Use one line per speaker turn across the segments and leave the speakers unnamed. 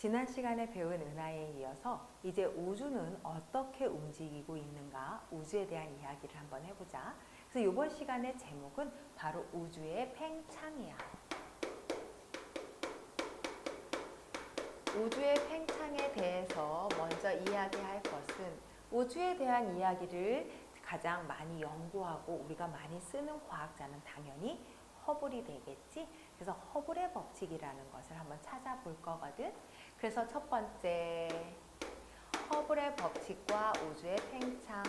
지난 시간에 배운 은하에 이어서 이제 우주는 어떻게 움직이고 있는가 우주에 대한 이야기를 한번 해보자. 그래서 이번 시간의 제목은 바로 우주의 팽창이야. 우주의 팽창에 대해서 먼저 이야기할 것은 우주에 대한 이야기를 가장 많이 연구하고 우리가 많이 쓰는 과학자는 당연히 허블이 되겠지. 그래서 허블의 법칙이라는 것을 한번 찾아볼 거거든. 그래서 첫 번째 허블의 법칙과 우주의 팽창.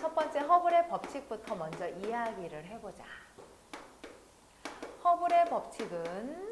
첫 번째 허블의 법칙부터 먼저 이야기를 해보자. 허블의 법칙은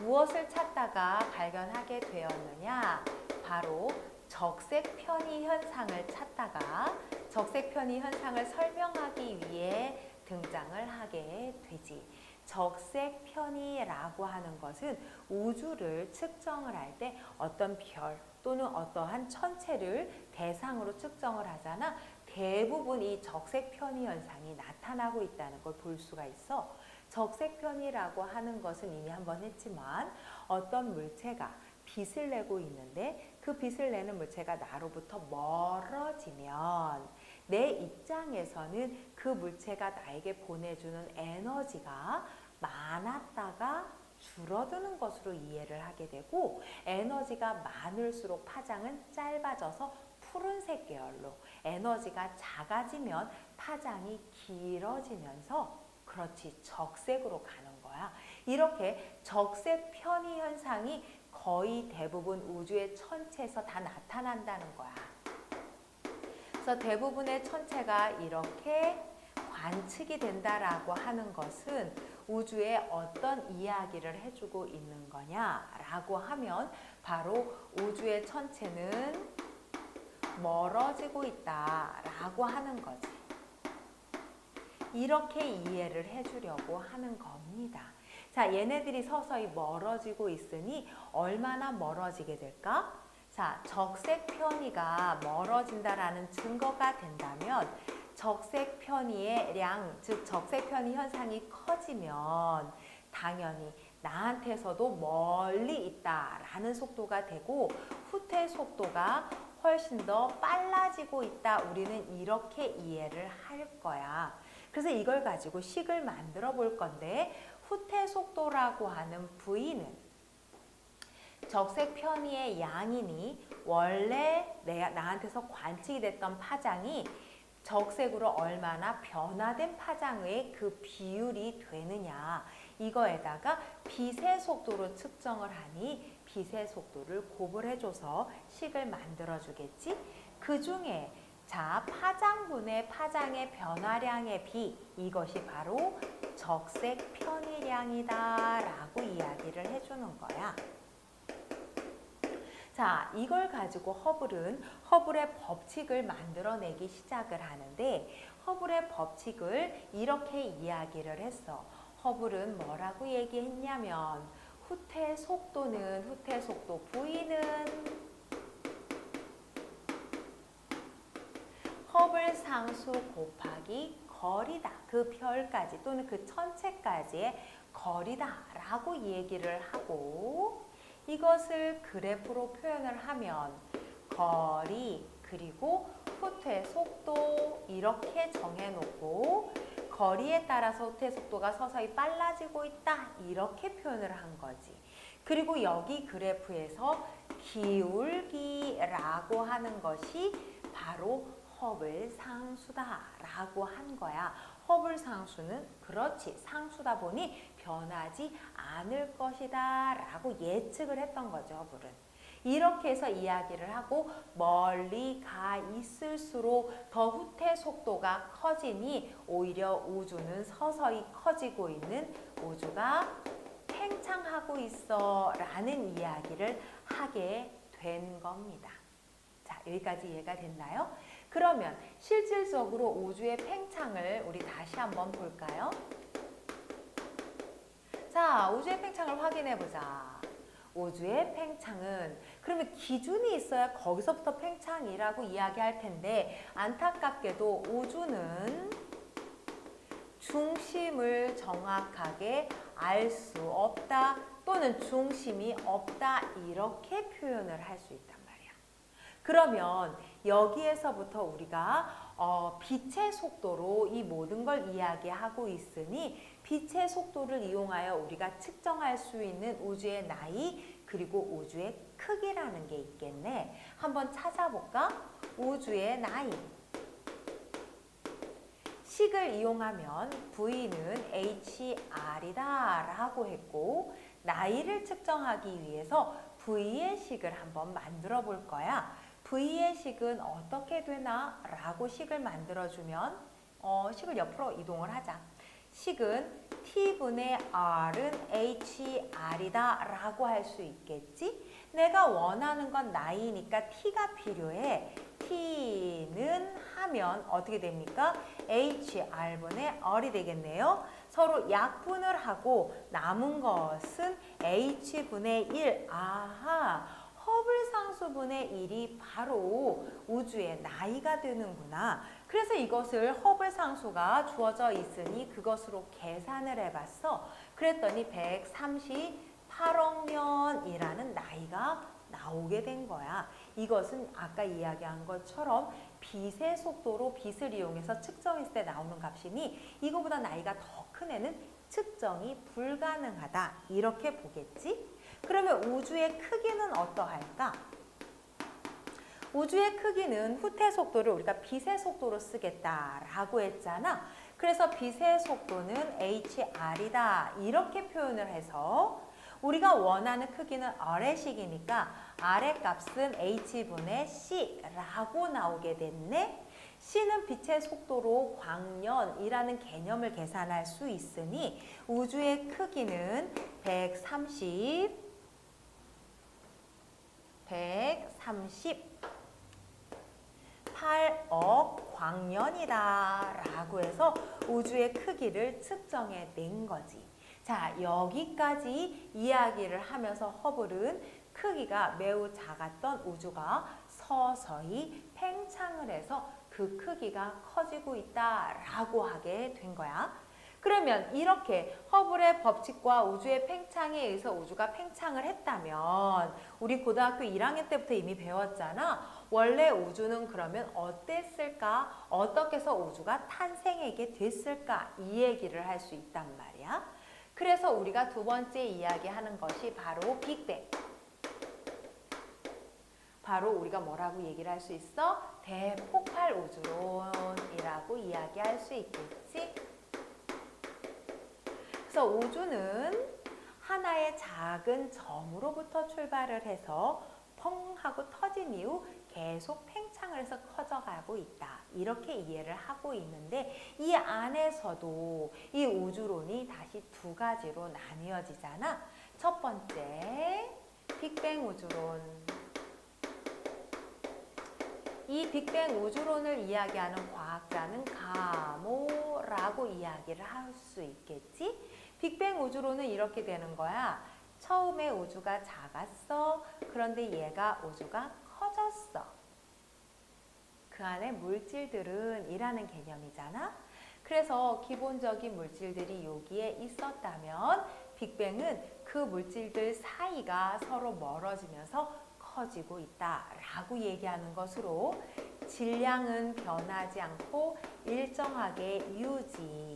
무엇을 찾다가 발견하게 되었느냐? 바로 적색 편의 현상을 찾다가 적색 편의 현상을 설명하기 위해 등장을 하게 되지. 적색 편의라고 하는 것은 우주를 측정을 할 때 어떤 별 또는 어떠한 천체를 대상으로 측정을 하잖아. 대부분 이 적색 편의 현상이 나타나고 있다는 걸 볼 수가 있어. 적색 편의라고 하는 것은 이미 한번 했지만 어떤 물체가 빛을 내고 있는데 그 빛을 내는 물체가 나로부터 멀어지면 내 입장에서는 그 물체가 나에게 보내주는 에너지가 많았다가 줄어드는 것으로 이해를 하게 되고 에너지가 많을수록 파장은 짧아져서 푸른색 계열로 에너지가 작아지면 파장이 길어지면서 그렇지 적색으로 가는 거야. 이렇게 적색 편의 현상이 거의 대부분 우주의 천체에서 다 나타난다는 거야. 그래서 대부분의 천체가 이렇게 관측이 된다라고 하는 것은 우주에 어떤 이야기를 해주고 있는 거냐라고 하면 바로 우주의 천체는 멀어지고 있다라고 하는 거지. 이렇게 이해를 해주려고 하는 겁니다. 자, 얘네들이 서서히 멀어지고 있으니 얼마나 멀어지게 될까? 자, 적색 편의가 멀어진다라는 증거가 된다면 적색 편의의 량, 즉 적색 편의 현상이 커지면 당연히 나한테서도 멀리 있다라는 속도가 되고 후퇴 속도가 훨씬 더 빨라지고 있다. 우리는 이렇게 이해를 할 거야. 그래서 이걸 가지고 식을 만들어 볼 건데 후퇴 속도라고 하는 V는 적색 편의의 양이니 원래 내가 나한테서 관측이 됐던 파장이 적색으로 얼마나 변화된 파장의 그 비율이 되느냐. 이거에다가 빛의 속도로 측정을 하니 빛의 속도를 곱을해줘서 식을 만들어주겠지. 그 중에 자 파장분의 파장의 변화량의 비 이것이 바로 적색 편의량이다 라고 이야기를 해주는 거야 자, 이걸 가지고 허블은 허블의 법칙을 만들어내기 시작을 하는데 허블의 법칙을 이렇게 이야기를 했어. 허블은 뭐라고 얘기했냐면 후퇴 속도는 후퇴 속도 V는 허블 상수 곱하기 거리다. 그 별까지 또는 그 천체까지의 거리다 라고 얘기를 하고 이것을 그래프로 표현을 하면 거리 그리고 후퇴 속도 이렇게 정해놓고 거리에 따라서 후퇴 속도가 서서히 빨라지고 있다 이렇게 표현을 한 거지. 그리고 여기 그래프에서 기울기라고 하는 것이 바로 허블 상수다라고 한 거야. 허블 상수는 그렇지 상수다 보니 변하지 않을 것이다 라고 예측을 했던 거죠 허블은 이렇게 해서 이야기를 하고 멀리 가 있을수록 더 후퇴 속도가 커지니 오히려 우주는 서서히 커지고 있는 우주가 팽창하고 있어 라는 이야기를 하게 된 겁니다 자 여기까지 이해가 됐나요? 그러면 실질적으로 우주의 팽창을 우리 다시 한번 볼까요? 자, 우주의 팽창을 확인해 보자. 우주의 팽창은 그러면 기준이 있어야 거기서부터 팽창이라고 이야기할 텐데 안타깝게도 우주는 중심을 정확하게 알 수 없다 또는 중심이 없다 이렇게 표현을 할 수 있단 말이야. 그러면 여기에서부터 우리가 어, 빛의 속도로 이 모든 걸 이야기하고 있으니 빛의 속도를 이용하여 우리가 측정할 수 있는 우주의 나이 그리고 우주의 크기라는 게 있겠네. 한번 찾아볼까? 우주의 나이. 식을 이용하면 V는 HR이다 라고 했고 나이를 측정하기 위해서 V의 식을 한번 만들어 볼 거야. V의 식은 어떻게 되나? 라고 식을 만들어주면 어, 식을 옆으로 이동을 하자. 식은 T분의 R은 HR이다 라고 할 수 있겠지? 내가 원하는 건 나이니까 T가 필요해. T는 하면 어떻게 됩니까? HR분의 R이 되겠네요. 서로 약분을 하고 남은 것은 H분의 1. 아하. 허블 상수분의 1이 바로 우주의 나이가 되는구나. 그래서 이것을 허블 상수가 주어져 있으니 그것으로 계산을 해봤어. 그랬더니 138억 년이라는 나이가 나오게 된 거야. 이것은 아까 이야기한 것처럼 빛의 속도로 빛을 이용해서 측정했을 때 나오는 값이니 이거보다 나이가 더 큰 애는 측정이 불가능하다. 이렇게 보겠지? 그러면 우주의 크기는 어떠할까? 우주의 크기는 후퇴 속도를 우리가 빛의 속도로 쓰겠다라고 했잖아. 그래서 빛의 속도는 HR이다. 이렇게 표현을 해서 우리가 원하는 크기는 R의 식이니까 R의 값은 H분의 C라고 나오게 됐네. C는 빛의 속도로 광년이라는 개념을 계산할 수 있으니 우주의 크기는 130 138억 광년이다 라고 해서 우주의 크기를 측정해 낸 거지. 자, 여기까지 이야기를 하면서 허블은 크기가 매우 작았던 우주가 서서히 팽창을 해서 그 크기가 커지고 있다라고 하게 된 거야. 그러면 이렇게 허블의 법칙과 우주의 팽창에 의해서 우주가 팽창을 했다면 우리 고등학교 1학년 때부터 이미 배웠잖아. 원래 우주는 그러면 어땠을까? 어떻게 해서 우주가 탄생하게 됐을까? 이 얘기를 할 수 있단 말이야. 그래서 우리가 두 번째 이야기하는 것이 바로 빅뱅. 바로 우리가 뭐라고 얘기를 할 수 있어? 대폭발 우주론이라고 이야기할 수 있겠지? 그래서 우주는 하나의 작은 점으로부터 출발을 해서 펑 하고 터진 이후 계속 팽창을 해서 커져가고 있다. 이렇게 이해를 하고 있는데 이 안에서도 이 우주론이 다시 두 가지로 나뉘어지잖아. 첫 번째, 빅뱅 우주론. 이 빅뱅 우주론을 이야기하는 과학자는 가모라고 이야기를 할 수 있겠지? 빅뱅 우주론은 이렇게 되는 거야. 처음에 우주가 작았어. 그런데 얘가 우주가 커졌어. 그 안에 물질들은 이라는 개념이잖아. 그래서 기본적인 물질들이 여기에 있었다면 빅뱅은 그 물질들 사이가 서로 멀어지면서 커지고 있다라고 얘기하는 것으로 질량은 변하지 않고 일정하게 유지.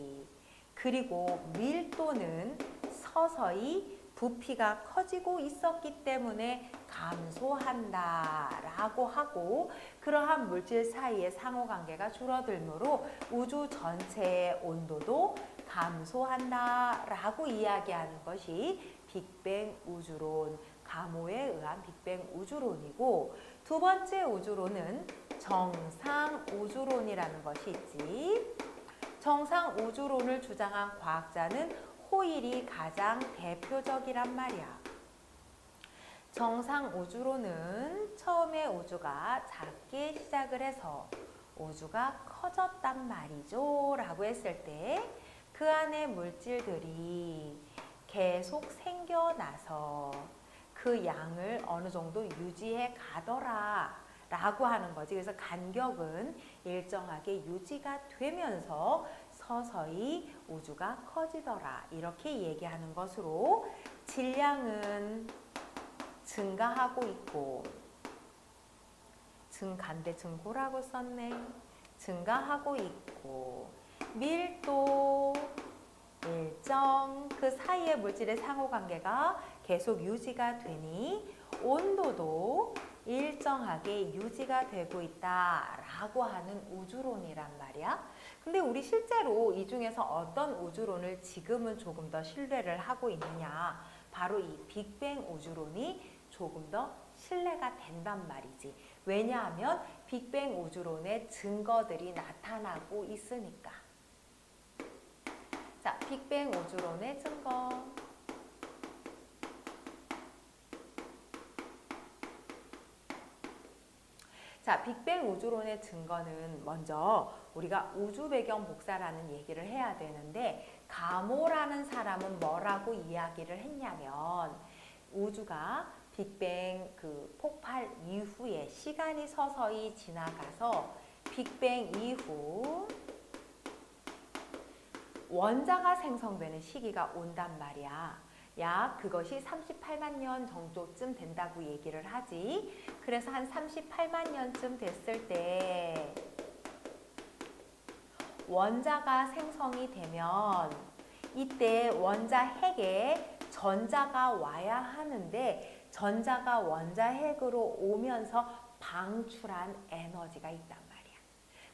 그리고 밀도는 서서히 부피가 커지고 있었기 때문에 감소한다 라고 하고 그러한 물질 사이의 상호관계가 줄어들므로 우주 전체의 온도도 감소한다 라고 이야기하는 것이 빅뱅 우주론, 가모에 의한 빅뱅 우주론이고 두 번째 우주론은 정상 우주론이라는 것이 있지. 정상 우주론을 주장한 과학자는 호일이 가장 대표적이란 말이야. 정상 우주론은 처음에 우주가 작게 시작을 해서 우주가 커졌단 말이죠. 라고 했을 때 그 안에 물질들이 계속 생겨나서 그 양을 어느 정도 유지해 가더라. 라고 하는 거지. 그래서 간격은 일정하게 유지가 되면서 서서히 우주가 커지더라. 이렇게 얘기하는 것으로 질량은 증가하고 있고 증가인데 증고라고 썼네. 증가하고 있고 밀도 일정 그 사이의 물질의 상호 관계가 계속 유지가 되니 온도도 일정하게 유지가 되고 있다라고 하는 우주론이란 말이야. 근데 우리 실제로 이 중에서 어떤 우주론을 지금은 조금 더 신뢰를 하고 있느냐? 바로 이 빅뱅 우주론이 조금 더 신뢰가 된단 말이지. 왜냐하면 빅뱅 우주론의 증거들이 나타나고 있으니까. 자, 빅뱅 우주론의 증거. 자, 빅뱅 우주론의 증거는 먼저 우리가 우주 배경 복사라는 얘기를 해야 되는데 가모라는 사람은 뭐라고 이야기를 했냐면 우주가 빅뱅 그 폭발 이후에 시간이 서서히 지나가서 빅뱅 이후 원자가 생성되는 시기가 온단 말이야. 약 그것이 38만 년 정도쯤 된다고 얘기를 하지. 그래서 한 38만 년쯤 됐을 때 원자가 생성이 되면 이때 원자 핵에 전자가 와야 하는데 전자가 원자 핵으로 오면서 방출한 에너지가 있단 말이야.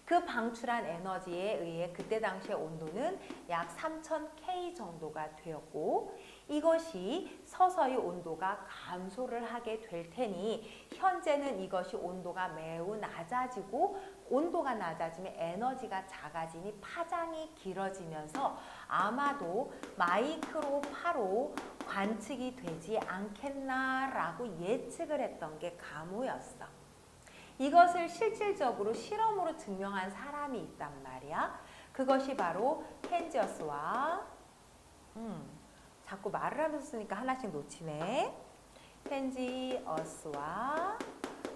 그 방출한 에너지에 의해 그때 당시의 온도는 약 3000K 정도가 되었고 이것이 서서히 온도가 감소를 하게 될 테니 현재는 이것이 온도가 매우 낮아지고 온도가 낮아지면 에너지가 작아지니 파장이 길어지면서 아마도 마이크로파로 관측이 되지 않겠나라고 예측을 했던 게 가무였어. 이것을 실질적으로 실험으로 증명한 사람이 있단 말이야. 그것이 바로 펜지어스와 음, 자꾸 말을 하면서 쓰니까 하나씩 놓치네. 펜지 어스와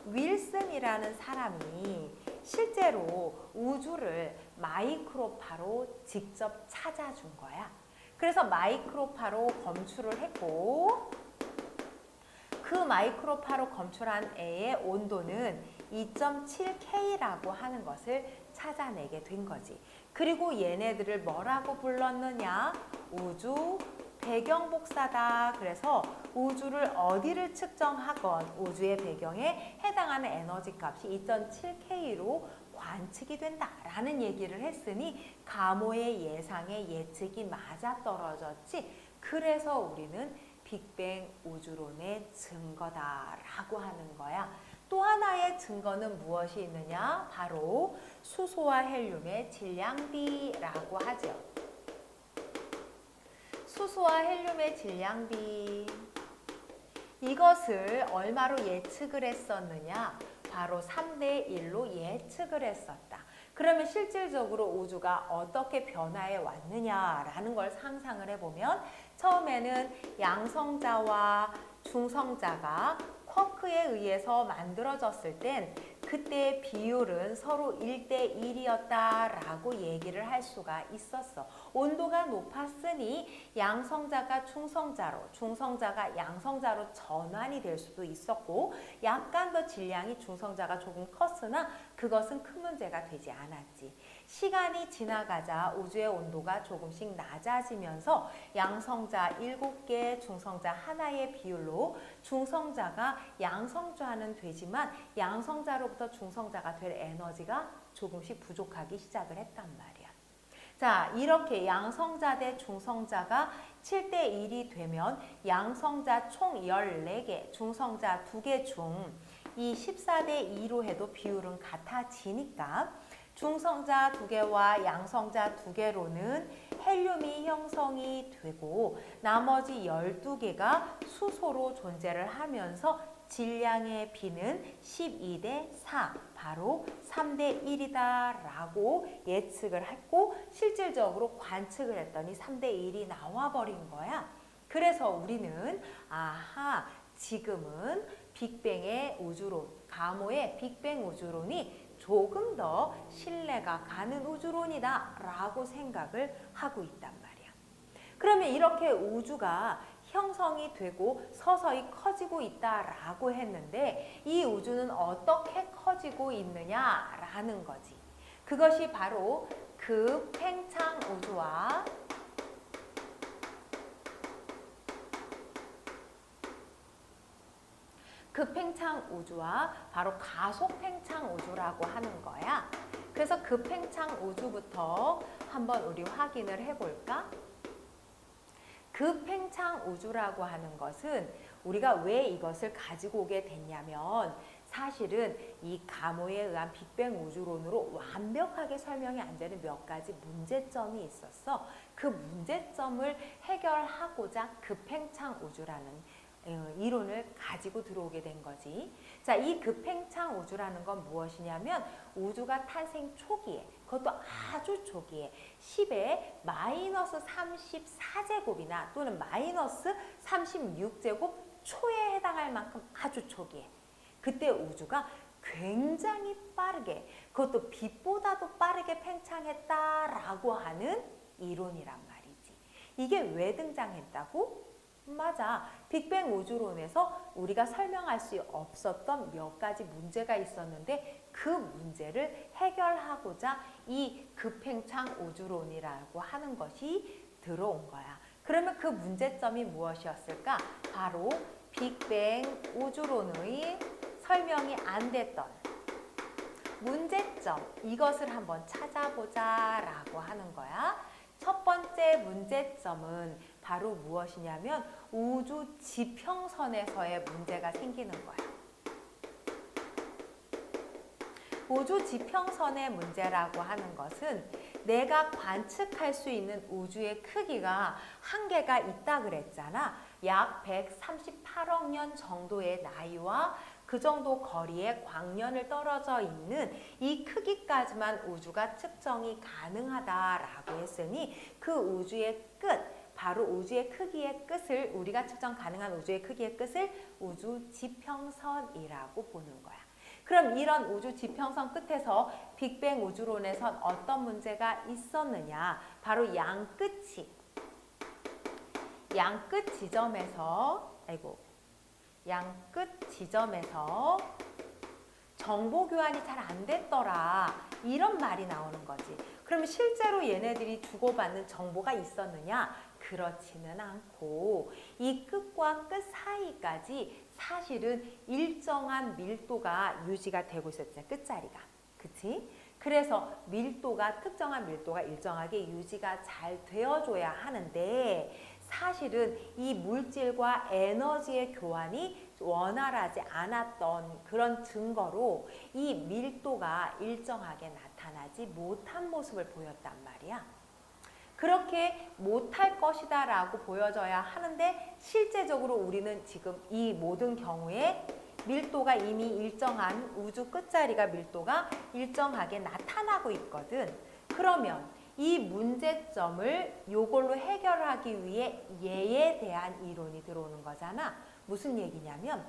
윌슨이라는 사람이 실제로 우주를 마이크로파로 직접 찾아준 거야. 그래서 마이크로파로 검출을 했고 그 마이크로파로 검출한 애의 온도는 2.7K라고 하는 것을 찾아내게 된 거지. 그리고 얘네들을 뭐라고 불렀느냐? 우주 배경 복사다. 그래서 우주를 어디를 측정하건 우주의 배경에 해당하는 에너지 값이 2.7K로 관측이 된다라는 얘기를 했으니 가모의 예상의 예측이 맞아 떨어졌지. 그래서 우리는 빅뱅 우주론의 증거다라고 하는 거야. 또 하나의 증거는 무엇이 있느냐? 바로 수소와 헬륨의 질량비라고 하죠. 수소와 헬륨의 질량비. 이것을 얼마로 예측을 했었느냐? 바로 3대 1로 예측을 했었다. 그러면 실질적으로 우주가 어떻게 변화해 왔느냐라는 걸 상상을 해보면 처음에는 양성자와 중성자가 쿼크에 의해서 만들어졌을 땐 그때의 비율은 서로 1대 1이었다라고 얘기를 할 수가 있었어. 온도가 높았으니 양성자가 중성자로, 중성자가 양성자로 전환이 될 수도 있었고 약간 더 질량이 중성자가 조금 컸으나 그것은 큰 문제가 되지 않았지. 시간이 지나가자 우주의 온도가 조금씩 낮아지면서 양성자 7개, 중성자 하나의 비율로 중성자가 양성자는 되지만 양성자로부터 중성자가 될 에너지가 조금씩 부족하기 시작을 했단 말이야. 자, 이렇게 양성자 대 중성자가 7대 1이 되면 양성자 총 14개, 중성자 2개 중 이 14대 2로 해도 비율은 같아지니까 중성자 두 개와 양성자 두 개로는 헬륨이 형성이 되고 나머지 12개가 수소로 존재를 하면서 질량의 비는 12대 4, 바로 3대 1이다 라고 예측을 했고 실질적으로 관측을 했더니 3대 1이 나와버린 거야. 그래서 우리는 아하 지금은 빅뱅의 우주론, 가모의 빅뱅 우주론이 조금 더 신뢰가 가는 우주론이다 라고 생각을 하고 있단 말이야. 그러면 이렇게 우주가 형성이 되고 서서히 커지고 있다라고 했는데 이 우주는 어떻게 커지고 있느냐라는 거지. 그것이 바로 급팽창 우주와 급팽창 우주와 바로 가속팽창 우주라고 하는 거야. 그래서 급팽창 우주부터 한번 우리 확인을 해볼까? 급팽창 우주라고 하는 것은 우리가 왜 이것을 가지고 오게 됐냐면 사실은 이 가모에 의한 빅뱅 우주론으로 완벽하게 설명이 안 되는 몇 가지 문제점이 있었어. 그 문제점을 해결하고자 급팽창 우주라는 어, 이론을 가지고 들어오게 된 거지. 자, 이 급팽창 우주라는 건 무엇이냐면 우주가 탄생 초기에, 그것도 아주 초기에 10의 마이너스 34제곱이나 또는 마이너스 36제곱 초에 해당할 만큼 아주 초기에 그때 우주가 굉장히 빠르게 그것도 빛보다도 빠르게 팽창했다라고 하는 이론이란 말이지. 이게 왜 등장했다고? 맞아. 빅뱅 우주론에서 우리가 설명할 수 없었던 몇 가지 문제가 있었는데 그 문제를 해결하고자 이 급팽창 우주론이라고 하는 것이 들어온 거야. 그러면 그 문제점이 무엇이었을까? 바로 빅뱅 우주론의 설명이 안 됐던 문제점 이것을 한번 찾아보자 라고 하는 거야. 첫 번째 문제점은 바로 무엇이냐면 우주 지평선에서의 문제가 생기는 거야. 우주 지평선의 문제라고 하는 것은 내가 관측할 수 있는 우주의 크기가 한계가 있다 그랬잖아. 약 138억 년 정도의 나이와 그 정도 거리의 광년을 떨어져 있는 이 크기까지만 우주가 측정이 가능하다라고 했으니 그 우주의 끝, 바로 우주의 크기의 끝을 우리가 측정 가능한 우주의 크기의 끝을 우주 지평선이라고 보는 거야. 그럼 이런 우주 지평선 끝에서 빅뱅 우주론에선 어떤 문제가 있었느냐? 바로 양 끝이 양 끝 지점에서 아이고 양 끝 지점에서 정보 교환이 잘 안 됐더라 이런 말이 나오는 거지. 그럼 실제로 얘네들이 주고받는 정보가 있었느냐? 그렇지는 않고 이 끝과 끝 사이까지 사실은 일정한 밀도가 유지가 되고 있었잖아요. 끝자리가. 그치? 그래서 밀도가 특정한 밀도가 일정하게 유지가 잘 되어줘야 하는데 사실은 이 물질과 에너지의 교환이 원활하지 않았던 그런 증거로 이 밀도가 일정하게 나타나지 못한 모습을 보였단 말이야. 그렇게 못할 것이다 라고 보여져야 하는데 실제적으로 우리는 지금 이 모든 경우에 밀도가 이미 일정한 우주 끝자리가 밀도가 일정하게 나타나고 있거든. 그러면 이 문제점을 요걸로 해결하기 위해 얘에 대한 이론이 들어오는 거잖아. 무슨 얘기냐면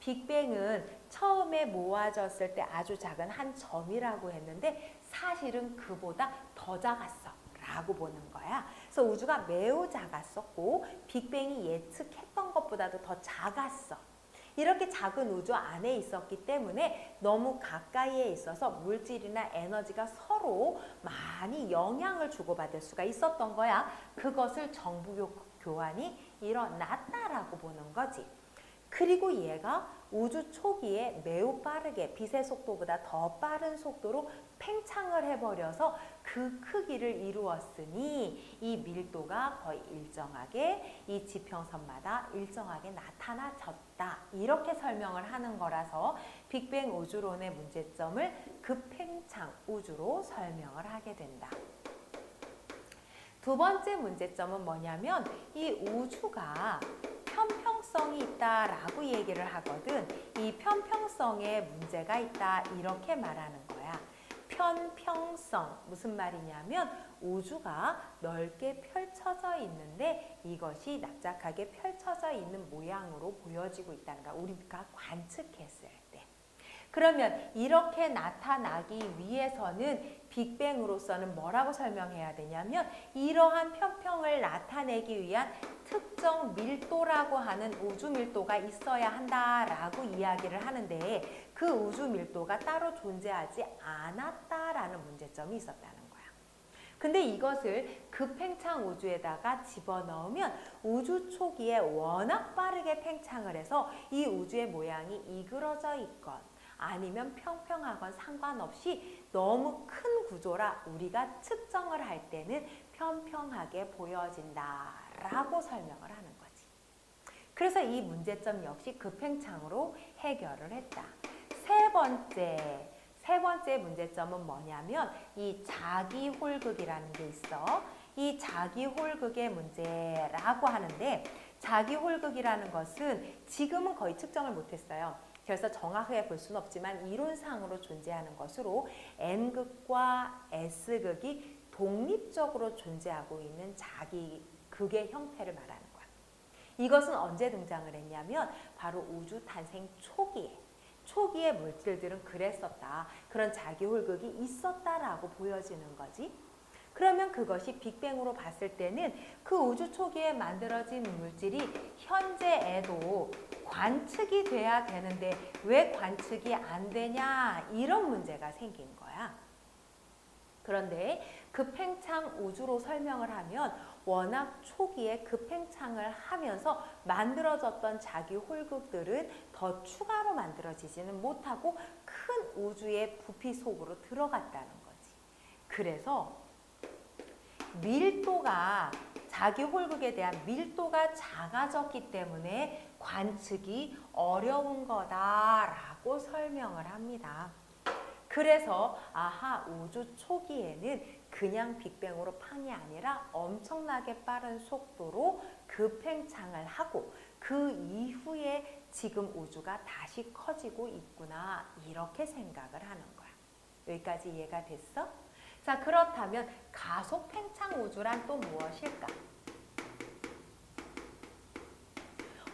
빅뱅은 처음에 모아졌을 때 아주 작은 한 점이라고 했는데 사실은 그보다 더 작았어. 라고 보는 거야. 그래서 우주가 매우 작았었고 빅뱅이 예측했던 것보다도 더 작았어. 이렇게 작은 우주 안에 있었기 때문에 너무 가까이에 있어서 물질이나 에너지가 서로 많이 영향을 주고받을 수가 있었던 거야. 그것을 정부 교환이 일어났다라고 보는 거지. 그리고 얘가 우주 초기에 매우 빠르게 빛의 속도보다 더 빠른 속도로 팽창을 해버려서 그 크기를 이루었으니 이 밀도가 거의 일정하게 이 지평선마다 일정하게 나타나졌다. 이렇게 설명을 하는 거라서 빅뱅 우주론의 문제점을 급팽창 우주로 설명을 하게 된다. 두 번째 문제점은 뭐냐면 이 우주가 편평성이 있다라고 얘기를 하거든. 이 편평성에 문제가 있다 이렇게 말하는 거야. 편평성 무슨 말이냐면 우주가 넓게 펼쳐져 있는데 이것이 납작하게 펼쳐져 있는 모양으로 보여지고 있다는 거야. 우리가 관측했을 때. 그러면 이렇게 나타나기 위해서는 빅뱅으로서는 뭐라고 설명해야 되냐면 이러한 편평을 나타내기 위한 특정 밀도라고 하는 우주 밀도가 있어야 한다라고 이야기를 하는데 그 우주 밀도가 따로 존재하지 않았다라는 문제점이 있었다는 거야. 근데 이것을 급팽창 우주에다가 집어넣으면 우주 초기에 워낙 빠르게 팽창을 해서 이 우주의 모양이 이그러져 있건 아니면 평평하건 상관없이 너무 큰 구조라 우리가 측정을 할 때는 평평하게 보여진다 라고 설명을 하는 거지. 그래서 이 문제점 역시 급팽창으로 해결을 했다. 세 번째, 세 번째 문제점은 뭐냐면 이 자기 홀극이라는 게 있어. 이 자기 홀극의 문제라고 하는데 자기 홀극이라는 것은 지금은 거의 측정을 못했어요. 그래서 정확하게 볼 수는 없지만 이론상으로 존재하는 것으로 N극과 S극이 독립적으로 존재하고 있는 자기 극의 형태를 말하는 거야. 이것은 언제 등장을 했냐면 바로 우주 탄생 초기에 초기에 물질들은 그랬었다. 그런 자기 홀극이 있었다라고 보여지는 거지. 그러면 그것이 빅뱅으로 봤을 때는 그 우주 초기에 만들어진 물질이 현재에도 관측이 돼야 되는데 왜 관측이 안 되냐 이런 문제가 생긴 거야. 그런데 급팽창 우주로 설명을 하면 워낙 초기에 급팽창을 하면서 만들어졌던 자기 홀극들은 더 추가로 만들어지지는 못하고 큰 우주의 부피 속으로 들어갔다는 거지. 그래서 밀도가 자기 홀극에 대한 밀도가 작아졌기 때문에 관측이 어려운 거다라고 설명을 합니다. 그래서 아하 우주 초기에는 그냥 빅뱅으로 판이 아니라 엄청나게 빠른 속도로 급팽창을 하고 그 이후에 지금 우주가 다시 커지고 있구나 이렇게 생각을 하는 거야. 여기까지 이해가 됐어? 자 그렇다면 가속 팽창 우주란 또 무엇일까?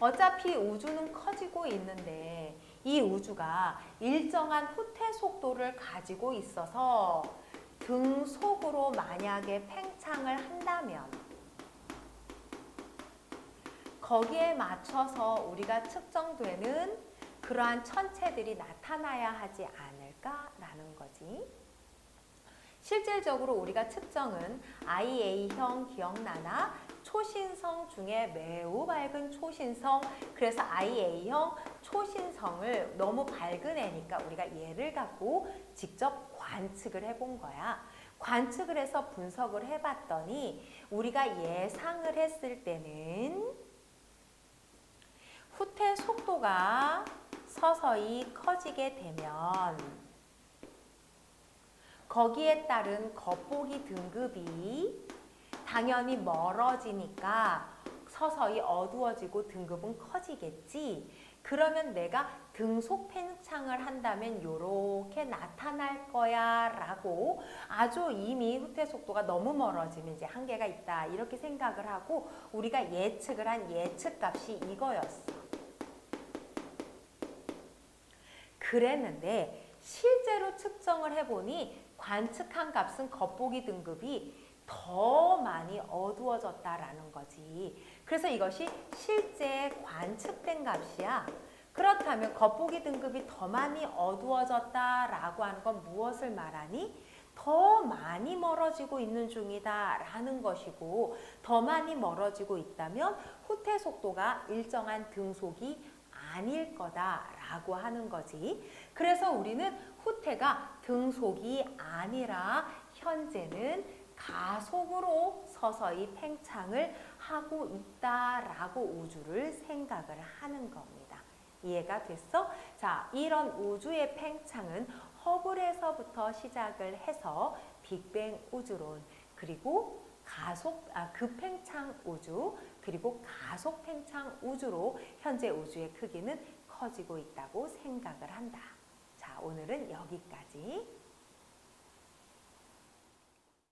어차피 우주는 커지고 있는데 이 우주가 일정한 후퇴 속도를 가지고 있어서 등속으로 만약에 팽창을 한다면 거기에 맞춰서 우리가 측정되는 그러한 천체들이 나타나야 하지 않을까라는 거지. 실질적으로 우리가 측정은 IA형 기억나나 초신성 중에 매우 밝은 초신성 그래서 IA형 초신성을 너무 밝은 애니까 우리가 얘를 갖고 직접 관측을 해본 거야. 관측을 해서 분석을 해봤더니 우리가 예상을 했을 때는 후퇴 속도가 서서히 커지게 되면 거기에 따른 겉보기 등급이 당연히 멀어지니까 서서히 어두워지고 등급은 커지겠지. 그러면 내가 등속 팽창을 한다면 이렇게 나타날 거야 라고 아주 이미 후퇴 속도가 너무 멀어지면 이제 한계가 있다 이렇게 생각을 하고 우리가 예측을 한 예측 값이 이거였어. 그랬는데 실제로 측정을 해보니 관측한 값은 겉보기 등급이 더 많이 어두워졌다라는 거지. 그래서 이것이 실제 관측된 값이야. 그렇다면 겉보기 등급이 더 많이 어두워졌다라고 하는 건 무엇을 말하니? 더 많이 멀어지고 있는 중이다라는 것이고 더 많이 멀어지고 있다면 후퇴 속도가 일정한 등속이 아닐 거다라고 하는 거지. 그래서 우리는 후퇴가 등속이 아니라 현재는 가속으로 서서히 팽창을 하고 있다라고 우주를 생각을 하는 겁니다. 이해가 됐어? 자, 이런 우주의 팽창은 허블에서부터 시작을 해서 빅뱅 우주론 그리고 가속 아, 급팽창 우주 그리고 가속 팽창 우주로 현재 우주의 크기는 커지고 있다고 생각을 한다. 자, 오늘은 여기까지.